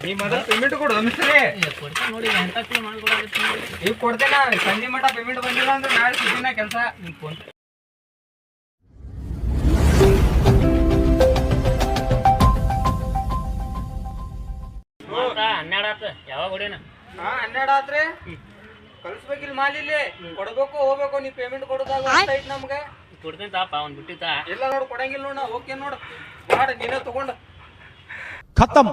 ನೀ ಮೊದಲು ಪೇಮೆಂಟ್ ಕೊಡು ಒಂದ್ಸರಿ ಕೊಡ್ತೇನೆ ನೋಡಿ ಎಂತ ಕ್ಲೂ ಮಾಡ್ಕೊಡಾಗುತ್ತೆ ಈಗ ಕೊಡ್ತೇನೆ ಸಂಜೆ ಪೇಮೆಂಟ್ ಬಂದಿಲ್ಲ ಅಂದ್ರೆ ನಾಳೆ ಸಿಗ್ತೀನ ಕೆಲಸ. ನಿಮ್ಮ ಫೋನ್ ಹನ್ನೆರಡು ಆತ ಯಾವಾಗ ಹೊಡಿಯೋಣ? ಹಾ ಹನ್ನೆರಡು ಆತ್ರಿ. ಕಳಿಸ್ಬೇಕಿಲ್ಲ ಮಾಲ್ ಇಲ್ಲಿ ಕೊಡ್ಬೇಕು ಹೋಗ್ಬೇಕು ನೀ ಪೇಮೆಂಟ್ ಕೊಡೋದಾಗ ಐತ್ ನಮ್ಗೆ. ಕೊಡ್ತೀನಿ ತಾಪ ಅವ್ನು ಬಿಟ್ಟಿತ್ತ ಇಲ್ಲ ನೋಡು ಕೊಡಂಗಿಲ್ಲ ನೋಡ ಓಕೆ ನೋಡು. ಮಾಡ ನೀನೇ ತಗೊಂಡು. ಖತಮ್.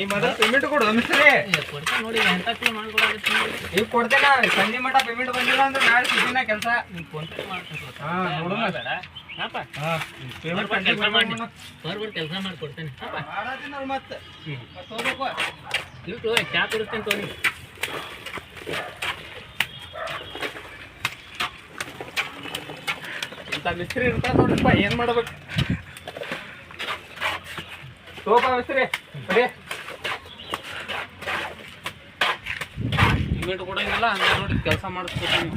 ನೀ ಮೊದಲು ಪೇಮೆಂಟ್ ಕೊಡು ಮಿಸ್ತ್ರಿ ಕೊಡ್ತೇನೆ ನೋಡಿ ಎಂತ ಕ್ಲೂ ಮಾಡ್ಕೊಡಾಕತ್ತೀನಿ ನೋಡಿ ಈಗ ಕೊಡ್ತೇನ ಸಂಜೆ ಮಟ ಪೇಮೆಂಟ್ ಬಂದಿಲ್ಲ ಅಂದ್ರೆ ನಾಳೆ ಸಿಗ್ತೀನ ಕೆಲಸ. ನಿಮ್ಮ ಫೋನ್ ಪೇ ಮಾಡ್ತೀನಿ ಹಾ, ನೋಡೋಣ. ಬೇಡ. ಹಾಪ. ಹಾ ಪೇಮೆಂಟ್ ಬರ್ಬರ್ ಕೆಲಸ ಮಾಡಿ. ಕೆಲಸ ಮಾಡಿ ಕೊಡ್ತೇನೆ. ಹಾಪ. ಮಾಡಾದಿನ ಮತ್ತೆ. ಮತ್ತೆ ಹೋಗ್ಬೇಕು. ಇಟ್ಟು ಚಾ ಕುಡಿಸ್ತೇನೆ ತೋನಿ ಇಂಥ ಮಿಸ್ತ್ರಿ ಇರ್ತಾರ ನೋಡ್ರಿಪ್ಪ ಏನ್ ಮಾಡ್ಬೇಕು? ತೋಪ ಮಿಸ್ತ್ರಿ ಬರೀ. ಪೇಮೆಂಟ್ ಕೊಡಂಗಿಲ್ಲ ಹಂಗೆ ನೋಡಿ ಕೆಲಸ ಮಾಡಿಸ್ಕೊತೀನಿ